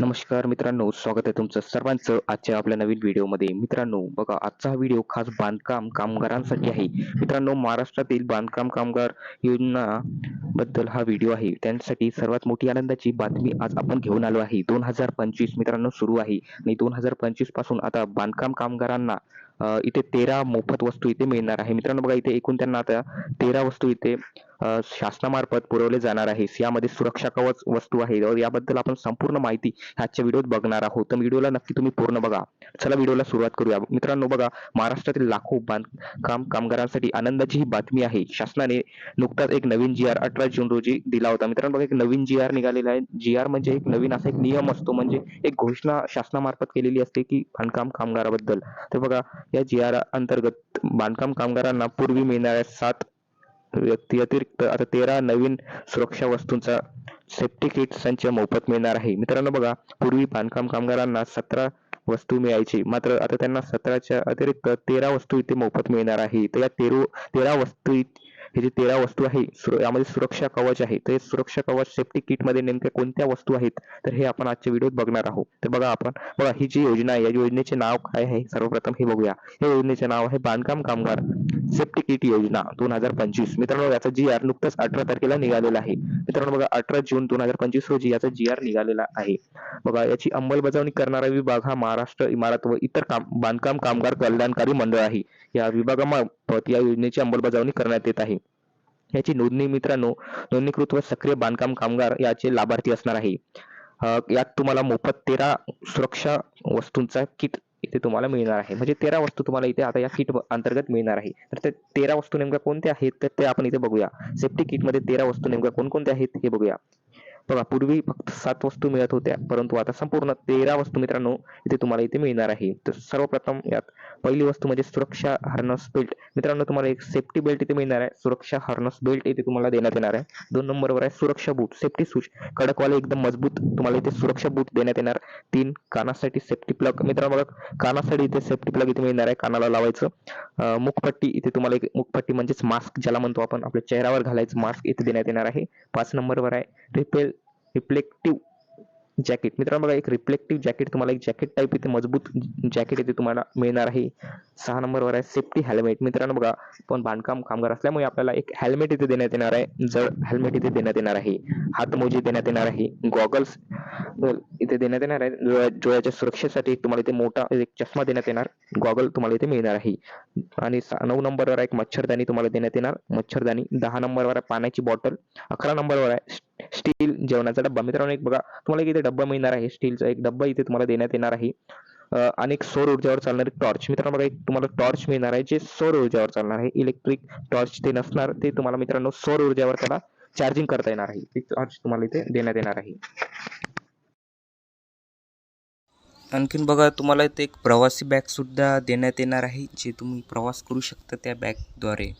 नमस्कार मित्रांनो स्वागत आहे तुमचं सर्वांचं आजच्या आपल्या नवीन व्हिडिओमध्ये. मित्रांनो बघा आजचा हा व्हिडिओ खास बांधकाम कामगारांसाठी आहे. मित्रांनो महाराष्ट्रातील बांधकाम कामगार योजना बद्दल हा व्हिडिओ आहे. त्यांसाठी सर्वात मोठी आनंदाची बातमी आज आपण घेऊन आलो आहे. दोन हजार पंचवीस मित्रांनो सुरू आहे. आणि दोन हजार पंचवीसपासून आता बांधकाम कामगारांना इथे तेरा मोफत वस्तू इथे मिळणार आहे. मित्रांनो बघा इथे एकूण त्यांना आता तेरा वस्तू इथे शासनामार्फत पुरवले जाणार आहे. यामध्ये सुरक्षा कवच वस्तू आहे. याबद्दल आपण संपूर्ण माहिती आजच्या व्हिडिओत बघणार आहोत. तर व्हिडिओला नक्की तुम्ही पूर्ण बघा. चला व्हिडिओला सुरुवात करूया. मित्रांनो बघा महाराष्ट्रातील लाखो बांधकाम कामगारांसाठी आनंदाची ही बातमी आहे. शासनाने नुकताच एक नवीन जी आर अठरा जून रोजी दिला होता. मित्रांनो बघा एक नवीन जी आर निघालेला आहे. जी आर म्हणजे एक नवीन असा एक नियम असतो. म्हणजे एक घोषणा शासनामार्फत केलेली असते की बांधकाम कामगाराबद्दल. तर बघा या जी आर अंतर्गत बांधकाम कामगारांना पूर्वी मिळणाऱ्या सात व्यक्ती अतिरिक्त आता तेरा नवीन सुरक्षा वस्तूंचा सेफ्टी किट संच मोफत मिळणार आहे. मित्रांनो बघा पूर्वी बांधकाम कामगारांना सतरा वस्तू मिळायची. मात्र आता त्यांना सतराच्या अतिरिक्त तेरा वस्तू इथे मोफत मिळणार आहे. तर या तेरो तेरा वस्तू हे जे तेरा वस्तू आहे सुर- यामध्ये सुरक्षा कवच आहे. तर हे सुरक्षा कवच सेफ्टी किटमध्ये नेमक्या कोणत्या वस्तू आहेत? तर हे आपण आजच्या व्हिडिओत बघणार आहोत. तर बघा आपण बघा ही जी योजना आहे या योजनेचे नाव काय आहे सर्वप्रथम हे बघूया. या योजनेचे नाव आहे बांधकाम कामगार सेफ्टी किट योजना दोन हजार पंचवीस. मित्रांनो याचा जी आर नुकताच अठरा तारखेला निघालेला आहे. मित्रांनो बघा अठरा जून दोन हजार पंचवीस रोजी याचा जी आर निघालेला आहे. बघा याची अंमलबजावणी करणारा विभाग हा महाराष्ट्र इमारत व इतर काम बांधकाम कामगार कल्याणकारी मंडळ आहे. या मार्फत या योजनेची अंमलबजावणी करण्यात येत आहे. याची नोंदणी मित्रांनो नोंदणीकृत व सक्रिय बांधकाम कामगार याचे लाभार्थी असणार आहे. यात तुम्हाला मोफत तेरा सुरक्षा वस्तूंचा किट इथे तुम्हाला मिळणार आहे. म्हणजे तेरा वस्तू तुम्हाला इथे आता या किट अंतर्गत मिळणार आहे. तर ते तेरा वस्तू नेमक्या कोणत्या आहेत? तर ते आपण इथे बघूया. सेफ्टी किटमध्ये तेरा वस्तू नेमक्या कोणकोणत्या आहेत हे बघूया. बघा पूर्वी फक्त सात वस्तू मिळत होत्या. परंतु आता संपूर्ण तेरा वस्तू मित्रांनो इथे तुम्हाला इथे मिळणार आहे. तर सर्वप्रथम यात पहिली वस्तू म्हणजे सुरक्षा हार्नस बेल्ट मित्रांनो तुम्हाला एक सेफ्टी बेल्ट इथे मिळणार आहे. सुरक्षा हार्नस बेल्ट इथे तुम्हाला देण्यात येणार आहे. दोन नंबरवर आहे सुरक्षा बूट सेफ्टी सूच कडकवाले एकदम मजबूत तुम्हाला इथे सुरक्षा बूट देण्यात येणार. तीन कानासाठी सेफ्टी प्लग मित्रांनो बघा कानासाठी इथे सेफ्टी प्लग इथे मिळणार आहे. कानाला लावायचं. मुखपट्टी इथे तुम्हाला एक मुखपट्टी म्हणजेच मास्क ज्याला म्हणतो आपण आपल्या चेहऱ्यावर घालायचं. मास्क इथे देण्यात येणार आहे. पाच नंबरवर आहे. रिपेल रिफ्लेक्टिव्ह जॅकेट मित्रांनो बघा एक रिफ्लेक्टिव्ह जॅकेट तुम्हाला एक जॅकेट टाईप इथे मजबूत जॅकेट इथे तुम्हाला मिळणार आहे. सहा नंबरवर आहे सेफ्टी हेल्मेट मित्रांनो बघा पण बांधकाम कामगार असल्यामुळे आपल्याला एक हेल्मेट इथे देण्यात येणार आहे. जड हेल्मेट इथे देण्यात येणार आहे. हातमोजे देण्यात येणार आहे. गॉगल्स इथे देण्यात येणार आहे. डोळ्याच्या सुरक्षेसाठी तुम्हाला इथे मोठा एक चष्मा देण्यात येणार. गॉगल तुम्हाला इथे मिळणार आहे. आणि नऊ नंबरवर एक मच्छरदाणी तुम्हाला देण्यात येणार. मच्छरदाणी दहा नंबरवर आहे पाण्याची बॉटल अकरा नंबरवर आहे स्टील जेवणाचा डब्बा. मित्रांनो एक बघा तुम्हाला एक इथे डब्बा मिळणार आहे? स्टीलचा एक डब्बा इथे तुम्हाला देण्यात येणार आहे. आणि एक सौर ऊर्जेवर चालणारी टॉर्च मित्रांनो बघा एक तुम्हाला टॉर्च मिळणार आहे जे सौर ऊर्जेवर चालणार आहे. इलेक्ट्रिक टॉर्च ते नसणार ते तुम्हाला मित्रांनो सौर ऊर्जेवर त्याला चार्जिंग करता येणार आहे. ती टॉर्च तुम्हाला इथे देण्यात येणार आहे. आणखीन बघा तुम्हाला इथे एक प्रवासी बॅगसुद्धा देण्यात येणार आहे जे तुम्ही प्रवास करू शकता त्या बॅगद्वारे.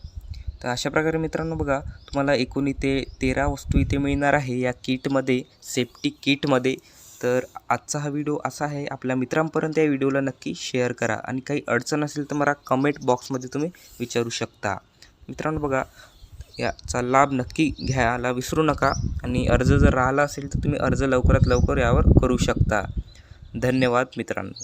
तर अशा प्रकारे मित्रांनो बघा तुम्हाला एकूण इथे तेरा वस्तू इथे मिळणार आहे या किटमध्ये सेफ्टी किटमध्ये. तर आजचा हा व्हिडिओ असा आहे आपल्या मित्रांपर्यंत या व्हिडिओला नक्की शेअर करा. आणि काही अडचण असेल तर मला कमेंट बॉक्समध्ये तुम्ही विचारू शकता. मित्रांनो बघा याचा लाभ नक्की घ्यायला विसरू नका. आणि अर्ज जर राहिला असेल तर तुम्ही अर्ज लवकरात लवकर यावर करू शकता. धन्यवाद मित्रांनो.